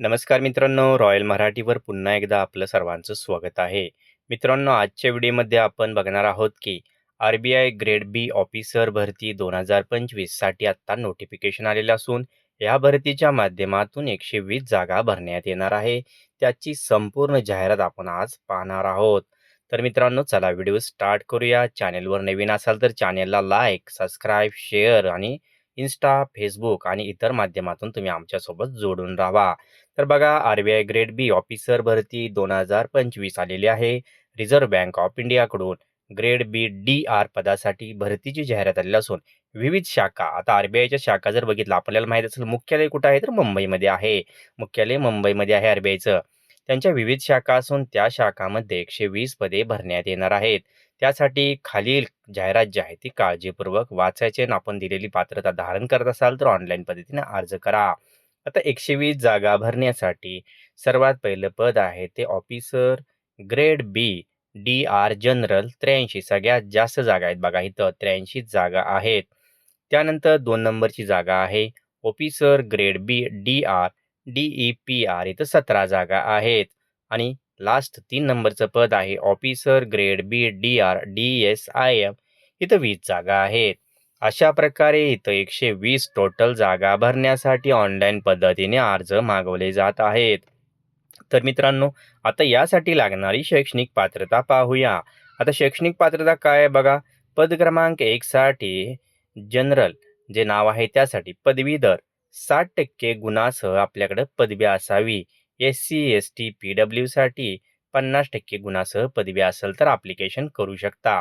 नमस्कार मित्रांनो रॉयल मराठीवर पुन्हा एकदा आपलं सर्वांचं स्वागत आहे. मित्रांनो आजच्या व्हिडिओमध्ये आपण बघणार आहोत की R B I grade B officer भरती दोन हजार पंचवीससाठी आत्ता नोटिफिकेशन आलेलं असून या भरतीच्या माध्यमातून एकशे वीस जागा भरण्यात येणार आहे. त्याची संपूर्ण जाहिरात आपण आज पाहणार आहोत. तर मित्रांनो चला व्हिडिओ स्टार्ट करूया. चॅनेलवर नवीन असाल तर चॅनेलला लाईक सबस्क्राईब शेअर आणि इन्स्टा फेसबुक आणि इतर माध्यमातून तुम्ही आमच्यासोबत जोडून राहा. तर बघा R B I grade B officer भरती दोन हजार पंचवीस आलेली आहे. रिझर्व्ह बँक ऑफ इंडियाकडून ग्रेड बी डी आर पदासाठी भरतीची जाहिरात आलेली असून विविध शाखा आता आर बी आयच्या शाखा जर बघितलं आपल्याला माहीत असेल मुख्यालय कुठं आहे तर मुंबईमध्ये आहे. मुख्यालय मुंबईमध्ये आहे आर बी आयचं त्यांच्या विविध शाखा असून त्या शाखामध्ये एकशे वीस पदे भरण्यात येणार आहेत. त्यासाठी खालील जाहिरात जी आहे ती काळजीपूर्वक वाचायची आणि आपण दिलेली पात्रता धारण करत असाल तर ऑनलाईन पद्धतीने अर्ज करा. आता एकशे वीस जागा भरण्यासाठी सर्वात पहिलं पद आहे ते officer grade B D R general त्र्याऐंशी. सगळ्यात जास्त जागा आहेत बघा इथं त्र्याऐंशी जागा आहेत. त्यानंतर दोन नंबरची जागा आहे officer grade B D R D E P R इथं सतरा जागा आहेत. आणि लास्ट तीन नंबरचं पद आहे officer grade B D R D S I M इथं वीस जागा आहेत. अशा प्रकारे इथं एकशे वीस टोटल जागा भरण्यासाठी ऑनलाईन पद्धतीने अर्ज मागवले जात आहेत. तर मित्रांनो आता यासाठी लागणारी शैक्षणिक पात्रता पाहूया. आता शैक्षणिक पात्रता काय आहे बघा? पद क्रमांक एकसाठी जनरल जे नाव आहे त्यासाठी पदवीधर. साठ टक्के गुणासह आपल्याकडे पदवी असावी. S C S T P डब्ल्यूसाठी पन्नास टक्के गुणासह पदवी असेल तर ॲप्लिकेशन करू शकता.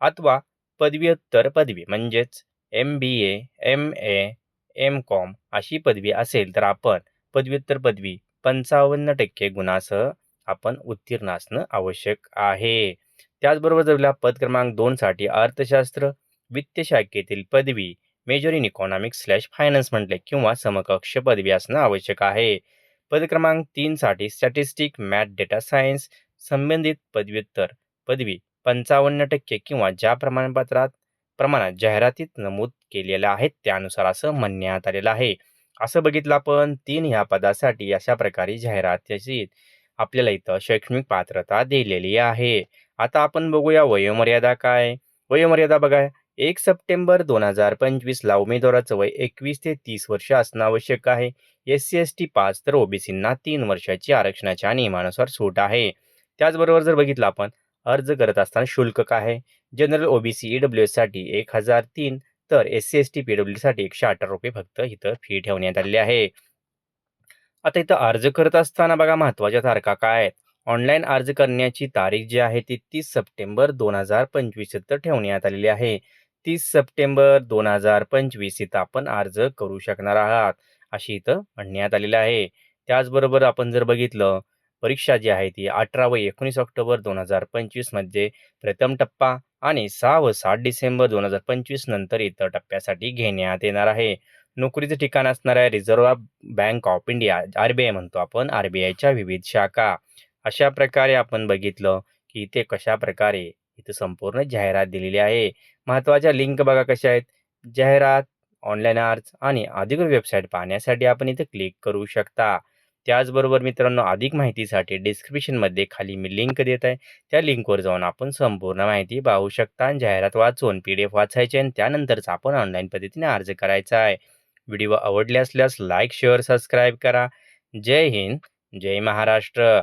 अथवा पदव्युत्तर पदवी म्हणजेच M B A M A M com अशी पदवी असेल तर आपण पदव्युत्तर पदवी पंचावन्न टक्के गुणासह आपण उत्तीर्ण असणं आवश्यक आहे. त्याचबरोबर जर पद क्रमांक दोनसाठी अर्थशास्त्र वित्त शाखेतील पदवी major in economics slash finance म्हटले किंवा समकक्ष पदवी असणं आवश्यक आहे. पद क्रमांक तीनसाठी स्टॅटिस्टिक मॅथ डेटा सायन्स संबंधित पदव्युत्तर पदवी पंचावन्न टक्के किंवा ज्या प्रमाणपत्रात प्रमाणात जाहिरातीत नमूद केलेल्या आहेत त्यानुसार असं म्हणण्यात आलेलं आहे. असं बघितलं आपण तीन ह्या पदासाठी अशा प्रकारे जाहिरातीची आपल्याला इथं शैक्षणिक पात्रता दिलेली आहे. आता आपण बघूया वयोमर्यादा काय? वयोमर्यादा बघा. एक सप्टेंबर दोन हजार पंचवीसला उमेदवाराचं वय एकवीस ते तीस वर्ष असणं आवश्यक आहे. एस सी एस टी पाच तर ओबीसींना तीन वर्षाची आरक्षणाच्या नियमानुसार सूट आहे. त्याचबरोबर जर बघितलं आपण अर्ज करत असताना शुल्क काय आहे? जनरल ओबीसी ई डब्ल्यू एससाठी एक हजार तीन तर S C S T P डब्ल्यूसाठी एकशे अठरा रुपये फक्त इथं फी ठेवण्यात आली आहे. आता इथं अर्ज करत असताना बघा महत्त्वाच्या तारखा काय आहेत? ऑनलाईन अर्ज करण्याची तारीख जी आहे ती तीस सप्टेंबर दोन हजार पंचवीस ठेवण्यात आलेली आहे. तीस सप्टेंबर दोन हजार पंचवीस इथं आपण अर्ज करू शकणार आहात. अशी इथं म्हणण्यात आलेलं आहे. त्याचबरोबर आपण जर बघितलं परीक्षा जी आहे ती अठरा व एकोणीस ऑक्टोबर दोन हजार पंचवीसमध्ये प्रथम टप्पा आणि सहा व सात डिसेंबर दोन हजार पंचवीस नंतर इतर टप्प्यासाठी घेण्यात येणार आहे. नोकरीचं ठिकाण असणार आहे reserve bank of India R B I म्हणतो आपण आर बी आयच्या विविध शाखा. अशा प्रकारे आपण बघितलं की इथे कशा प्रकारे इथं संपूर्ण जाहिरात दिलेली आहे. महत्त्वाच्या लिंक बघा कशा आहेत. जाहिरात ऑनलाईन अर्ज आणि अधिकृत वेबसाईट पाहण्यासाठी आपण इथे क्लिक करू शकता. त्याचबरोबर मित्रांनो अधिक माहितीसाठी डिस्क्रिप्शनमध्ये खाली मी लिंक देत आहे. त्या लिंकवर जाऊन आपण संपूर्ण माहिती पाहू शकता आणि जाहिरात वाचून पी डी एफ वाचायचे आणि त्यानंतरच आपण ऑनलाईन पद्धतीने अर्ज करायचा आहे. व्हिडिओ आवडले असल्यास लाईक शेअर सबस्क्राईब करा. जय हिंद जय महाराष्ट्र.